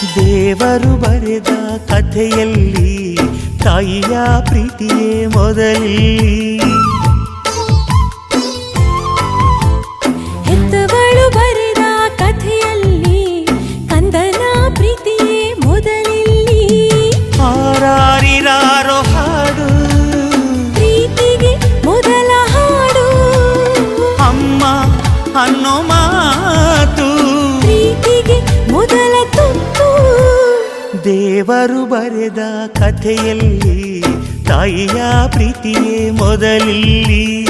ದೇವರು ಬರೆದ ಕಥೆಯಲ್ಲಿ ತಾಯಿಯ ಪ್ರೀತಿಯೇ ಮೊದಲಿ ಹೆತ್ತವಳು ಬರೆದ ಕಥೆಯಲ್ಲಿ ಕಂದನ ಪ್ರೀತಿಯೇ ಮೊದಲಲ್ಲಿ. ಹಾರಾರಿರಾರೋ ಹಾಡು. ಪ್ರೀತಿಗೆ ಮೊದಲ ಹಾಡು. ಅಮ್ಮ ಅನ್ನೋ ದೇವರು ಬರೆದ ಕಥೆಯಲ್ಲಿ ತಾಯಿಯ ಪ್ರೀತಿಯೇ ಮೊದಲಿಲ್ಲಿ.